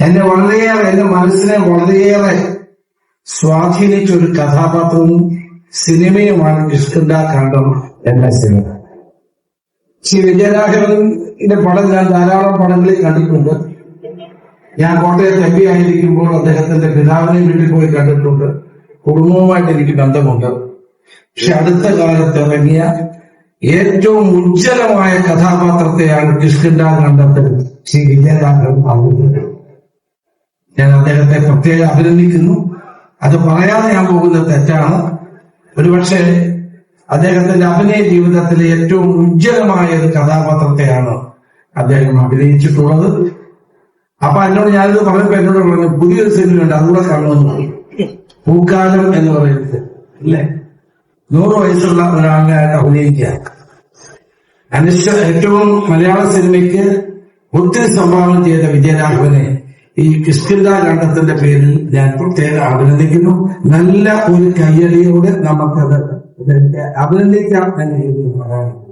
എന്നെ വളരെയേറെ എന്റെ മനസ്സിനെ വളരെയേറെ സ്വാധീനിച്ച ഒരു കഥാപാത്രവും സിനിമയുമാണ് കിഷ്കിന്ദ കണ്ടം എന്ന സിനിമ. ശ്രീ വിജയരാഘവന്റെ പടം ഞാൻ ധാരാളം പടങ്ങളിൽ കണ്ടിട്ടുണ്ട്. ഞാൻ കോട്ടയത്ത് എം പി ആയിരിക്കുമ്പോൾ അദ്ദേഹത്തിന്റെ പിതാവിനെ വീട്ടിൽ പോയി കണ്ടിട്ടുണ്ട്. കുടുംബവുമായിട്ട് എനിക്ക് ബന്ധമുണ്ട്. പക്ഷെ അടുത്ത കാലത്ത് ഇറങ്ങിയ ഏറ്റവും ഉജ്ജ്വലമായ കഥാപാത്രത്തെയാണ് കിഷ്കിന്ദ കണ്ടത്തിൽ ശ്രീ വിജയരാഘവൻ ഞാൻ അദ്ദേഹത്തെ പ്രത്യേകം അഭിനന്ദിക്കുന്നു. അത് പറയാതെ ഞാൻ പോകുന്നത് തെറ്റാണ്. ഒരുപക്ഷെ അദ്ദേഹത്തിന്റെ അഭിനയ ജീവിതത്തിലെ ഏറ്റവും ഉജ്ജ്വലമായ ഒരു കഥാപാത്രത്തെയാണ് അദ്ദേഹം അഭിനയിച്ചിട്ടുള്ളത്. അപ്പൊ എന്നോട് ഞാനിത് പറഞ്ഞപ്പോ എന്നോട് പറഞ്ഞു പുതിയൊരു സിനിമയുണ്ട് അതുകൂടെ കാണുമെന്ന് പറഞ്ഞു. പൂക്കാലം എന്ന് പറയുന്നത് അല്ലേ? നൂറ് വയസ്സുള്ള ഒരാളിനായിട്ട് അഭിനയിക്കുക. അനിശ്ച ഏറ്റവും മലയാള സിനിമയ്ക്ക് ഒത്തിരി സംഭാവന ചെയ്ത വിജയരാഘവനെ ഈ കിഷ്കിന്ദ കണ്ടത്തിന്റെ പേരിൽ ഞാൻ പ്രത്യേകം അഭിനന്ദിക്കുന്നു. നല്ല ഒരു കയ്യടിയോടെ നമുക്കത് അഭിനന്ദിക്കാം എന്ന് പറയാനുണ്ട്